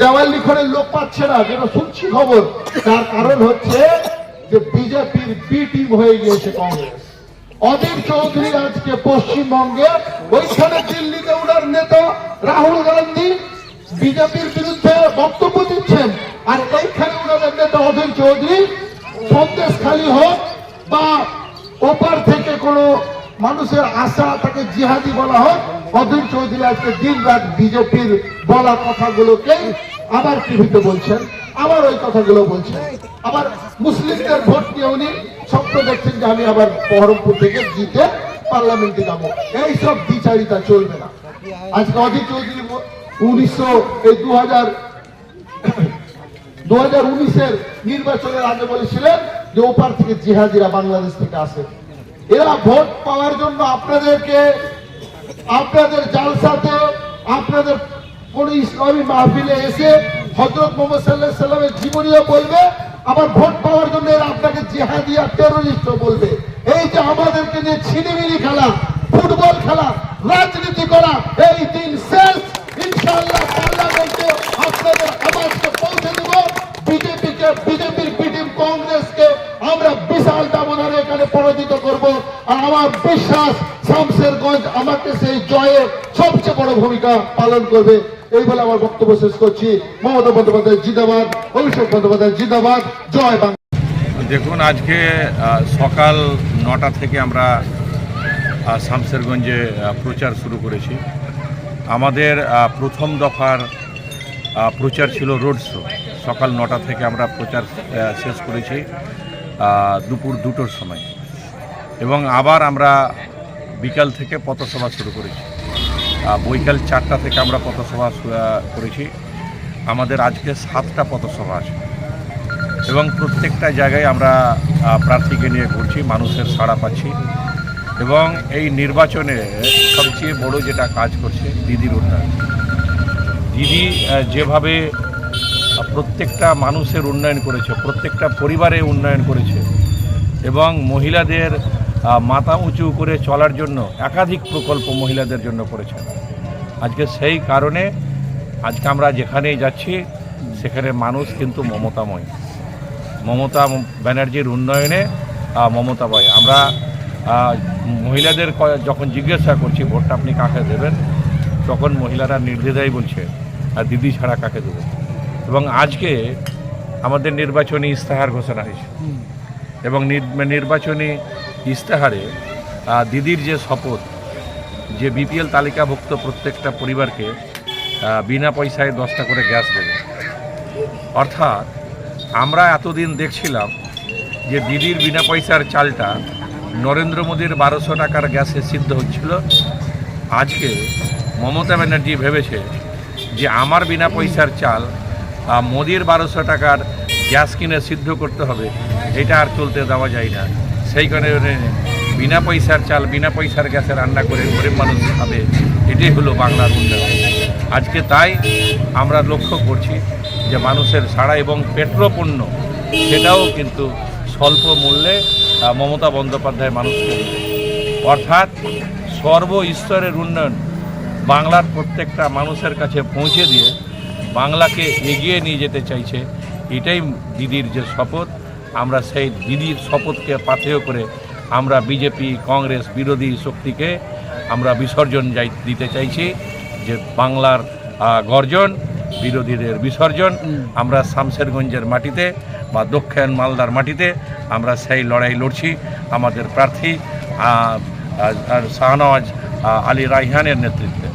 দেওয়াল লিখনের লোক পাচ্ছে না যেটা শুনছি খবর। তার কারণ হচ্ছে যে বিজেপির বি টিম হয়ে গিয়েছে কংগ্রেস। অধীর চৌধুরী আজকে পশ্চিমবঙ্গে, ওইখানে দিল্লিতে ওনার নেতা রাহুল গান্ধী বিজেপির বিরুদ্ধে বক্তব্য দিচ্ছেন, আর এইখানে ওনাদের নেতা অধীর চৌধুরী সন্দেশ খালি হোক বা ওপার থেকে মানুষের আশা তাকে জিহাদি বলা হোক, অধীর চৌধুরী আজকে দিন রাত বিজেপির বলা কথাগুলোকে আবার টিভিতে বলছেন, আবার ওই কথাগুলো বলছেন। আবার মুসলিমদের ভোট নিয়ে উনি স্বপ্ন দেখছেন যে আমি আবার বহরমপুর থেকে জিতে পার্লামেন্টে যাব। এইসব বিচারিতা চলবে না। আজকে অধীর চৌধুরী উনিশশো, এই দু হাজার দু হাজার উনিশের নির্বাচনের আগে বলেছিলেন যে ওপার থেকে জিহাদিরা বাংলাদেশ থেকে আসে। এরা ভোট পাওয়ার জন্য আপনাদেরকে, আপনাদের জালসাতে আপনাদের কোন ইসলামী মাহফিলে এসে হজরত মোহাম্মদ সাল্লাহ সাল্লামের জীবনীও বলবে, আবার ভোট পাওয়ার জন্য এরা আপনাকে জিহাদিয়া টেরোরিস্ট বলবে। এই যে আমাদেরকে নিয়ে ছিনিমিনি খেলা, ফুটবল খেলা বিশ্বাস শামশেরগঞ্জ আমাকে সেই জয়ে সবচেয়ে বড় ভূমিকা পালন করবে। এই বলে আমার বক্তব্য শেষ করছি। মমতা বন্দ্যোপাধ্যায় জিন্দাবাদ, অভিষেক বন্দ্যোপাধ্যায় জিন্দাবাদ। জয় বাংলা। দেখুন, আজকে সকাল নটা থেকে আমরা শামসেরগঞ্জে প্রচার শুরু করেছি। আমাদের প্রথম দফার প্রচার ছিল রোড শো। সকাল নটা থেকে আমরা প্রচার শেষ করেছি দুপুর দুটোর সময়। এবং আবার আমরা বিকাল থেকে পথসভা শুরু করেছি। বৈকাল চারটা থেকে আমরা পথসভা করেছি। আমাদের আজকে সাতটা পথসভা আছে। এবং প্রত্যেকটা জায়গায় আমরা প্রার্থীকে নিয়ে ঘুরছি, মানুষের সাড়া পাচ্ছি। এবং এই নির্বাচনে সবচেয়ে বড় যেটা কাজ করছে, দিদির উন্নয়ন। দিদি যেভাবে প্রত্যেকটা মানুষের উন্নয়ন করেছে, প্রত্যেকটা পরিবারে উন্নয়ন করেছে, এবং মহিলাদের মাথা উঁচু করে চলার জন্য একাধিক প্রকল্প মহিলাদের জন্য করেছেন। আজকে সেই কারণে আজকে আমরা যেখানেই যাচ্ছি সেখানে মানুষ কিন্তু মমতাময়। মমতা ব্যানার্জির উন্নয়নে আহ, মমতা বয় আমরা মহিলাদের যখন জিজ্ঞাসা করছি ভোটটা আপনি কাকে দেবেন? তখন মহিলারা নির্দ্বিধায় বলছে আর দিদি ছাড়া কাকে দেবেন এবং আজকে আমাদের নির্বাচনী ইস্তেহার ঘোষণা হয়েছে। এবং নির- নির্বাচনী ইস্তেহারে দিদির যে শপথ, যে বিপিএল তালিকাভুক্ত প্রত্যেকটা পরিবারকে বিনা পয়সায় দশটা করে গ্যাস দেবে। অর্থাৎ, আমরা এতদিন দেখছিলাম যে দিদির বিনা পয়সার চালটা নরেন্দ্র মোদীর বারোশো টাকার গ্যাসে সিদ্ধ হচ্ছিল। আজকে মমতা ব্যানার্জি ভেবেছে যে আমার বিনা পয়সার চাল মোদির বারোশো টাকার গ্যাস কিনে সিদ্ধ করতে হবে, এটা আর চলতে দেওয়া যায় না। সেই কারণে বিনা পয়সার চাল, বিনা পয়সার গ্যাসে রান্না করে গরিব মানুষ খাবে, এটাই হলো বাংলার উন্নয়ন। আজকে তাই আমরা লক্ষ্য করছি যে মানুষের সাড়া এবং পেট্রোপণ্য, সেটাও কিন্তু স্বল্প মূল্যে মমতা বন্দ্যোপাধ্যায় মানুষকে অর্থাৎ সর্বস্তরের উন্নয়ন বাংলার প্রত্যেকটা মানুষের কাছে পৌঁছে দিয়ে বাংলাকে এগিয়ে নিয়ে যেতে চাইছে এটাই দিদির যে শপথ। আমরা সেই দিদির শপথকে পাথেয় করে আমরা বিজেপি কংগ্রেস বিরোধী শক্তিকে আমরা বিসর্জন যাই দিতে চাইছি যে বাংলার গর্জন বিরোধীদের বিসর্জন। আমরা শামশেরগঞ্জের মাটিতে বা দক্ষিণ মালদার মাটিতে আমরা সেই লড়াই লড়ছি। আমাদের প্রার্থী শাহনওয়াজ আলী রাইহানের নেতৃত্বে।